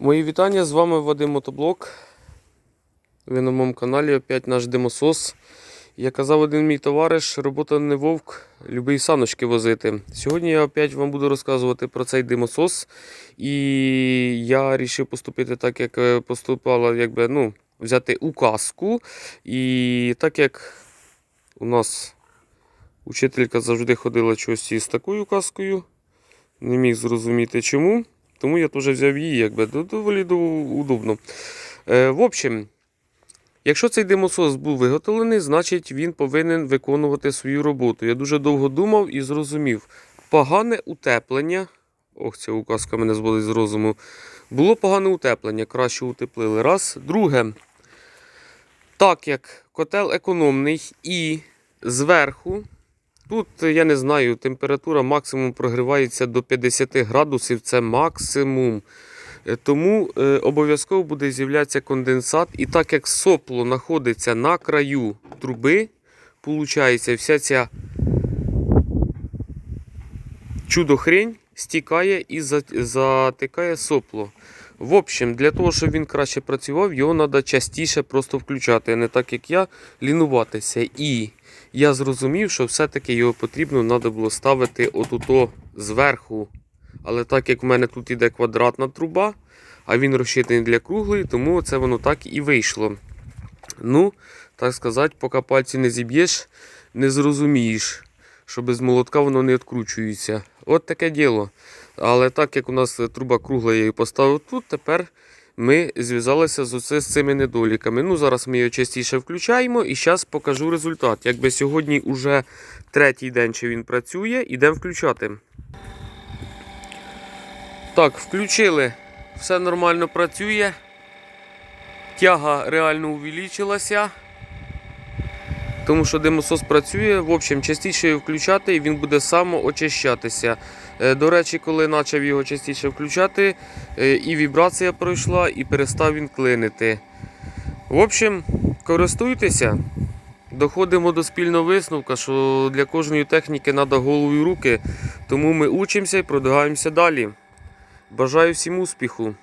Мої вітання, з вами Вадим Мотоблок. Ви на моєму каналі опять наш димосос. Як казав один мій товариш, робота не вовк, любий саночки возити. Сьогодні я опять вам буду розказувати про цей димосос. І я вирішив поступити так, як е, поступала, якби, ну, взяти указку. І так як у нас учителька завжди ходила щось із такою указкою, не міг зрозуміти чому. Тому я теж взяв її, якби д- доволі дов- удобно. Е, в общем, якщо цей димосос був виготовлений, значить він повинен виконувати свою роботу. Я дуже довго думав і зрозумів. Погане утеплення. Ох, ця указка мене зводить з розуму. Було погане утеплення, краще утеплили. Раз. Друге, так як котел економний і зверху Тут, е, я не знаю, температура максимум прогрівається до 50 градусів, це максимум. Е, Тому е, обов'язково буде з'являтися конденсат. І так як сопло знаходиться на краю труби, виходить, вся ця чудо-хрень стікає і затикає сопло. В общем, для того, щоб він краще працював, його треба частіше просто включати, а не так як я, лінуватися. І я зрозумів, що все-таки його потрібно треба було ставити отуто зверху. Але так як в мене тут іде квадратна труба, а він розчитаний для круглої, тому це воно так і вийшло. Ну, так сказати, поки пальці не зіб'єш, не зрозумієш, що без молотка воно не відкручується. От таке діло. Але так як у нас труба кругла, я її поставив тут, тепер ми зв'язалися з, цими недоліками. Ну, зараз ми його частіше включаємо і зараз покажу результат. Якби сьогодні вже третій день, чи він працює, ідемо включати. Так, включили. Все нормально працює. Тяга реально увеличилася. Тому що димосос працює. В общем, частіше включати і він буде самоочищатися. Е, До речі, коли почав його частіше включати, е, і вібрація пройшла, і перестав він клинити. В общем, користуйтеся. Доходимо до спільного висновка, що для кожної техніки треба голову і руки. Тому ми учимося і продвигаємося далі. Бажаю всім успіху!